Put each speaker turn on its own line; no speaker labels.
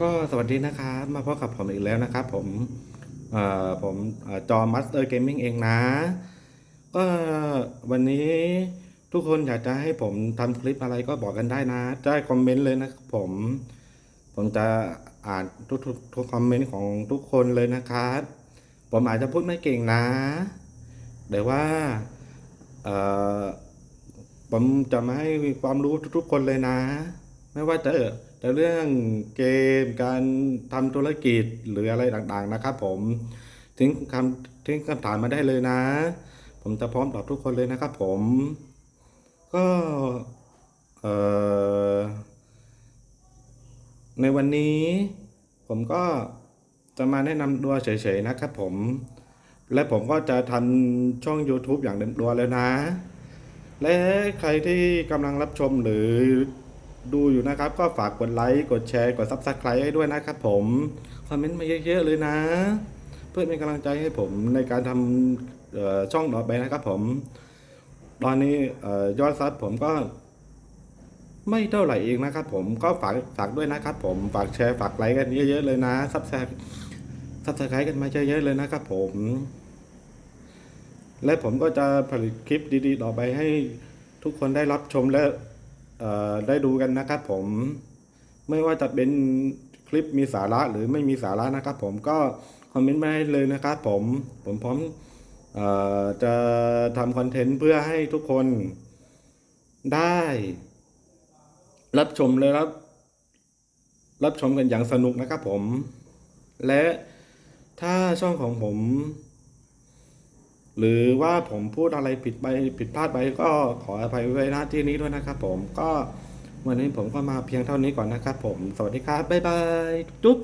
ก็สวัสดีนะครับมาพบกับผมอีกแล้วนะครับ ผมเอ่อผมอจอมัสเตอร์เกมมิ่งเองนะ ก็วันนี้ทุกคนอยากจะให้ผมทำคลิปอะไรก็บอกกันได้นะได้คอมเมนต์เลยนะครับผม ผมจะอ่านทุกทุกคอมเมนต์ของทุกคนเลยนะครับ ผมอาจจะพูดไม่เก่งนะแต่ว่าเอ่อผมจะมาให้ความรู้ทุกๆคนเลยนะ ไม่ว่าจะจะเรื่องเกมการทำธุรกิจหรืออะไรต่างๆนะครับ ผมทิ้งคำทิ้งคำถามมาได้เลยนะ ผมจะพร้อมตอบทุกคนเลยนะครับ ผม ก็เอ่อในวันนี้ผมก็จะมาแนะนำตัวเฉยๆนะครับผม และผมก็จะทำช่อง YouTube อย่างเต็มตัวเลยนะ และใครที่กำลังรับชมหรือ ดูอยู่นะครับ ก็ฝากกดไลค์กดแชร์กด Subscribe ให้ด้วยนะครับผมคอมเมนต์มาเยอะๆเลยนะ เพื่อเป็นกำลังใจให้ผมในการทำช่องต่อไปนะครับผม ตอนนี้ยอดซับผมก็ไม่เท่าไหร่เองนะครับผมก็ฝากฝากด้วยนะครับผมฝากแชร์ฝากไลค์กันเยอะๆเลยนะซับแซซับสไครต์กันมาเยอะๆเลยนะครับผม และผมก็จะผลิตคลิปดีๆ ต่อไปให้ทุกคนได้รับชมและ ได้ดูกันนะครับผมไม่ว่าจะเป็นคลิปมีสาระหรือไม่มีสาระนะครับ ผมก็คอมเมนต์มาได้เลยนะครับ ผมผมพร้อมอจะทำคอนเทนต์เพื่อให้ทุกคนได้ รับชมและรับ รับชมกันอย่างสนุกนะครับผม และถ้าช่องของผม หรือว่าผมพูดอะไรผิดไปผิดพลาดไปก็ขออภัยไว้ณที่นี้ด้วยนะครับผมก็วันนี้ผมก็มาเพียงเท่านี้ก่อนนะครับผม สวัสดีครับ บ๊ายบายจุ๊บ